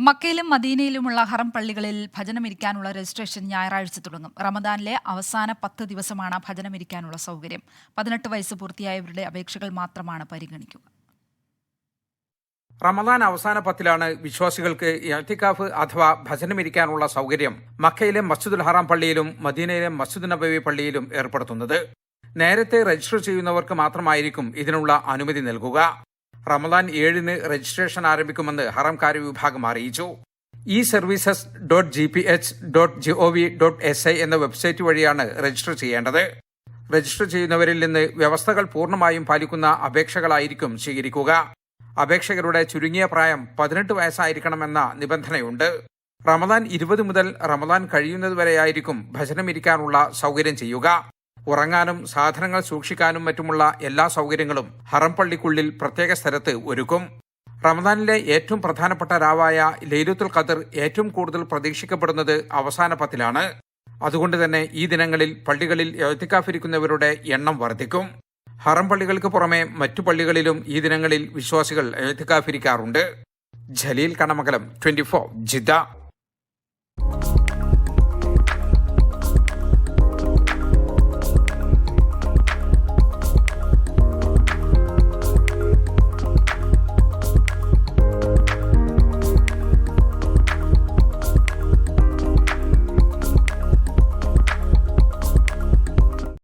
മക്കയിലും മദീനയിലുമുള്ള ഹറം പള്ളികളിൽ ഭജനമിരിക്കാനുള്ള രജിസ്ട്രേഷൻ ഞായറാഴ്ച തുടങ്ങും. റമദാനിലെ അവസാന പത്ത് ദിവസമാണ് ഭജനമിരിക്കാനുള്ള സൗകര്യം. പതിനെട്ട് വയസ്സ് പൂർത്തിയായവരുടെ അപേക്ഷകൾ മാത്രമാണ് പരിഗണിക്കുക. റമദാൻ അവസാന പത്തിലാണ് വിശ്വാസികൾക്ക് ഇഅ്തികാഫ് അഥവാ ഭജനമിരിക്കാനുള്ള സൗകര്യം മക്കയിലെ മസ്ജിദുൽ ഹറാം പള്ളിയിലും മദീനയിലെ മസ്ജിദ് നബവി പള്ളിയിലും ഏർപ്പെടുത്തുന്നത്. നേരത്തെ രജിസ്റ്റർ ചെയ്യുന്നവർക്ക് മാത്രമായിരിക്കും ഇതിനുള്ള അനുമതി നൽകുക. റമദാൻ ഏഴിന് രജിസ്ട്രേഷൻ ആരംഭിക്കുമെന്ന് ഹറം കാര്യവിഭാഗം അറിയിച്ചു. E services dot G P H dot G O V dot S I എന്ന വെബ്സൈറ്റ് വഴിയാണ് രജിസ്റ്റർ ചെയ്യേണ്ടത്. രജിസ്റ്റർ ചെയ്യുന്നവരിൽ നിന്ന് വ്യവസ്ഥകൾ പൂർണമായും പാലിക്കുന്ന അപേക്ഷകളായിരിക്കും സ്വീകരിക്കുക. അപേക്ഷകരുടെ ചുരുങ്ങിയ പ്രായം പതിനെട്ട് വയസ്സായിരിക്കണമെന്ന നിബന്ധനയുണ്ട്. റമദാൻ ഇരുപത് മുതൽ റമദാൻ കഴിയുന്നതുവരെയായിരിക്കും ഭജനമിരിക്കാനുള്ള സൗകര്യം ചെയ്യുക. ഉറങ്ങാനും സാധനങ്ങൾ സൂക്ഷിക്കാനും മറ്റുമുള്ള എല്ലാ സൗകര്യങ്ങളും ഹറം പള്ളിക്കുള്ളിൽ പ്രത്യേക സ്ഥലത്ത് ഒരുക്കും. റമദാനിലെ ഏറ്റവും പ്രധാനപ്പെട്ട രാവായ ലൈലുത്തുൽ ഖദർ ഏറ്റവും കൂടുതൽ പ്രതീക്ഷിക്കപ്പെടുന്നത് അവസാന പത്തിലാണ്. അതുകൊണ്ട് തന്നെ ഈ ദിനങ്ങളിൽ പള്ളികളിൽ എഴുത്തിക്കാഫിരിക്കുന്നവരുടെ എണ്ണം വർദ്ധിക്കും. ഹറം പള്ളികൾക്ക് പുറമെ മറ്റു പള്ളികളിലും ഈ ദിനങ്ങളിൽ വിശ്വാസികൾ എഴുത്തിക്കാഫിരിക്കാറുണ്ട്. Jaleel Kanamakalam twenty four Jeddah.